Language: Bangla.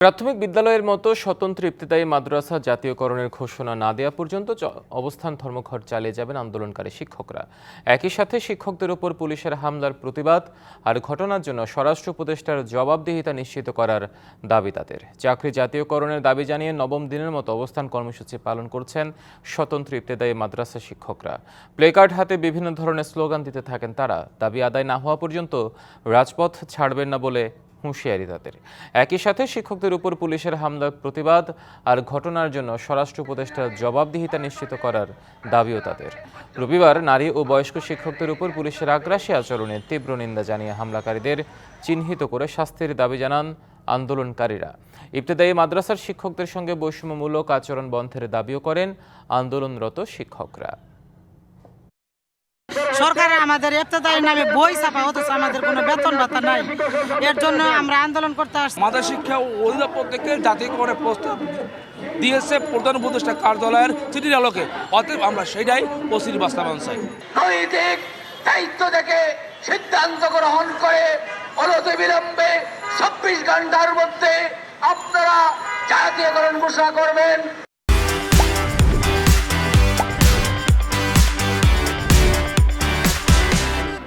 প্রাথমিক বিদ্যালয়ের মতো স্বতন্ত্র ইবতদায়ী মাদ্রাসা জাতীয়করণের ঘোষণা না দেওয়া পর্যন্ত অবস্থান ধর্মঘট চালিয়ে যাবেন আন্দোলনকারী শিক্ষকরা। একই সাথে শিক্ষকদের উপর পুলিশের হামলার প্রতিবাদ আর ঘটনার জন্য স্বরাষ্ট্র উপদেষ্টার জবাবদিহিতা নিশ্চিত করার দাবি তাদের। চাকরি জাতীয়করণের দাবি জানিয়ে নবম দিনের মতো অবস্থান কর্মসূচি পালন করছেন স্বতন্ত্র ইবতদায়ী মাদ্রাসা শিক্ষকরা। প্লেকার্ড হাতে বিভিন্ন ধরনের স্লোগান দিতে থাকেন তারা। দাবি আদায় না হওয়া পর্যন্ত রাজপথ ছাড়বেন না বলে হুঁশিয়ারি তাদের। একই সাথে শিক্ষকদের উপর পুলিশের হামলার প্রতিবাদ আর ঘটনার জন্য স্বরাষ্ট্র উপদেষ্টার জবাবদিহিতা নিশ্চিত করার দাবিও তাদের। রবিবার নারী ও বয়স্ক শিক্ষকদের উপর পুলিশের আগ্রাসী আচরণের তীব্র নিন্দা জানিয়ে হামলাকারীদের চিহ্নিত করে শাস্তির দাবি জানান আন্দোলনকারীরা। ইবতদায়ী মাদ্রাসার শিক্ষকদের সঙ্গে বৈষম্যমূলক আচরণ বন্ধের দাবিও করেন আন্দোলনরত শিক্ষকরা। সরকার আমাদের এফতেদারি নামে বই ছাপা অথচ আমাদের কোনো বেতন ভাতা নাই। এর জন্য আমরা আন্দোলন করতে আসছি। মাদা শিক্ষা অধিদপ্তর থেকে জাতীয়করণের প্রস্তাব দিয়েছে প্রধান উপদেষ্টা কার্যালয়ের চিঠির আলোকে। অতএব আমরা সেটাই ওসির বাস্তবায়ন চাই। নৈতিক দায়িত্ব থেকে সিদ্ধান্ত গ্রহণ করে অনতি বিলম্বে চব্বিশ ঘণ্টার মধ্যে আপনারা জাতীয়করণ ঘোষণা করবেন।